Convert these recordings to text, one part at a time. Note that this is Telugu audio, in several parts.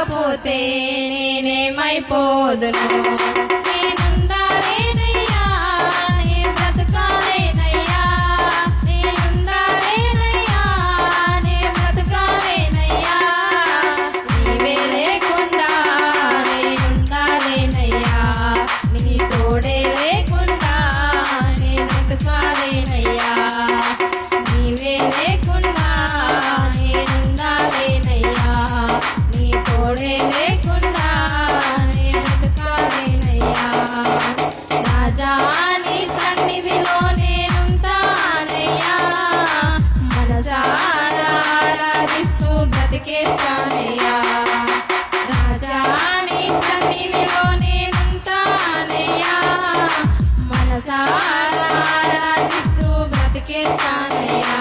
కాకపోతే నేనేమైపోదును? నేను లేకుండా నేనుకాలేనయ్యా రాజా నీ సన్నిధిలో నేనుంటానయ్యా. మనసారాధిస్తూ బ్రతికేస్తానయ్యా. రాజా నీ సన్నిధిలో నేనుంటానయ్యా. మనసారాధిస్తూ బ్రతికేస్తానయ్యా.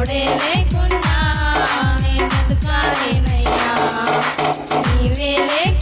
తోడే లేకున్నా నీ బ్రతకాలేనయ్యా నీవే లేక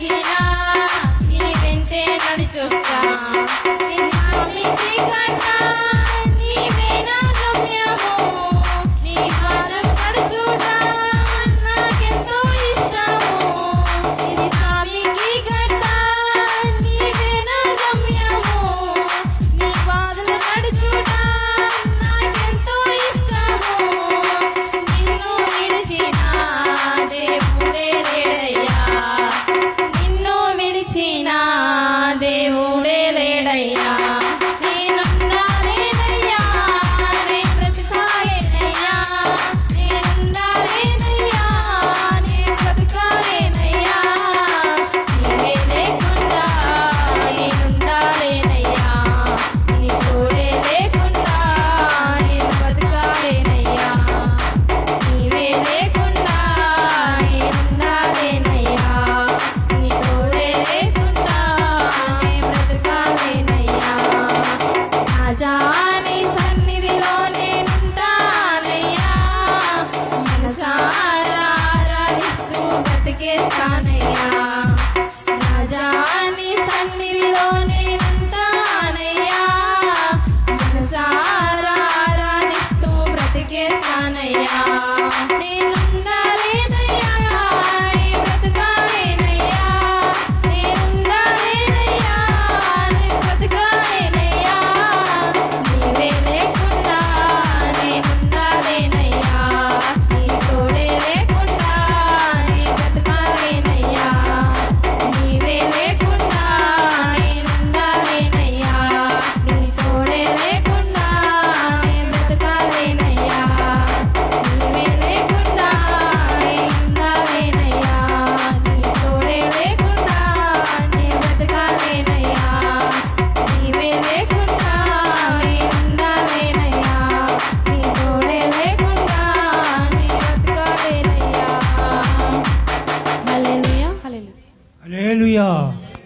సిరినా సిరి వెంటే నడిచొస్తా